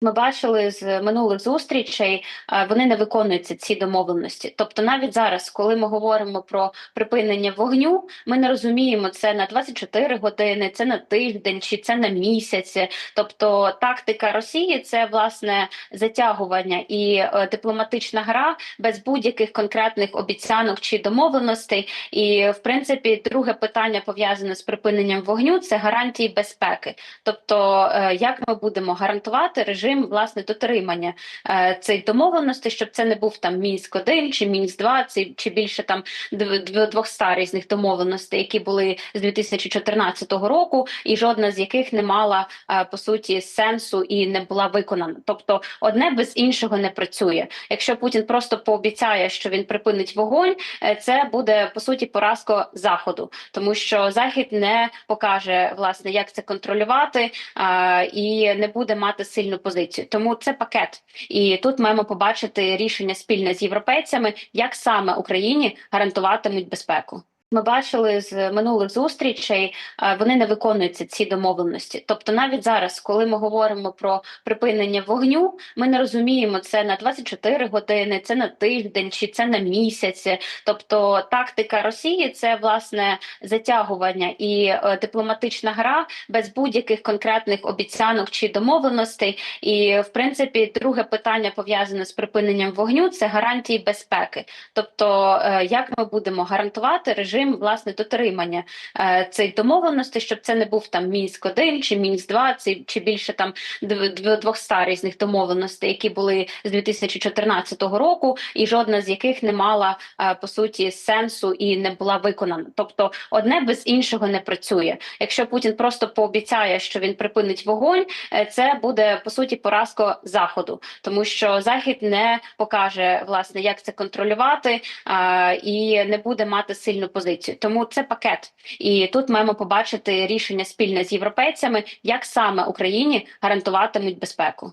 Ми бачили з минулих зустрічей, е, вони не виконуються ці домовленості. Тобто, навіть зараз, коли ми говоримо про припинення вогню, ми не розуміємо це на 24 години, це на тиждень чи це на місяць. Тобто, тактика Росії це власне затягування і е, дипломатична гра без будь-яких конкретних обіцянок чи домовленостей. І в принципі, друге питання пов'язане з припиненням вогню це гарантії безпеки. Тобто, е, як ми будемо гарантувати режим власне дотримання е, цих домовленостей, щоб це не був там мінськ 1 чи мінськ 2 чи, більше там дв- 200 різних домовленостей, які були з 2014 року, і жодна з яких не мала е, по суті сенсу і не була виконана. Тобто, одне без іншого не працює. Якщо Путін просто пообіцяє, що він припинить вогонь, е, це буде по суті поразка заходу, тому що захід не покаже власне, як це контролювати і не буде мати сильну позицію. Тому це пакет, і тут маємо побачити рішення спільне з європейцями, як саме Україні гарантуватимуть безпеку. Ми бачили з минулих зустрічей, е, вони не виконуються ці домовленості. Тобто, навіть зараз, коли ми говоримо про припинення вогню, ми не розуміємо це на 24 години, це на тиждень чи це на місяць. Тобто, тактика Росії це власне затягування і е, дипломатична гра без будь-яких конкретних обіцянок чи домовленостей. І в принципі, друге питання пов'язане з припиненням вогню це гарантії безпеки. Тобто, е, як ми будемо гарантувати режим власне дотримання е, цих домовленостей, щоб це не був там мінськ 1 чи мінськ 2 чи, більше там дв- дв- 200 різних домовленостей, які були з 2014 року, і жодна з яких не мала е, по суті сенсу і не була виконана. Тобто, одне без іншого не працює. Якщо Путін просто пообіцяє, що він припинить вогонь, е, це буде по суті поразка заходу, тому що захід не покаже власне, як це контролювати і не буде мати сильну позицію. Тому це пакет, і тут маємо побачити рішення спільне з європейцями, як саме Україні гарантуватимуть безпеку.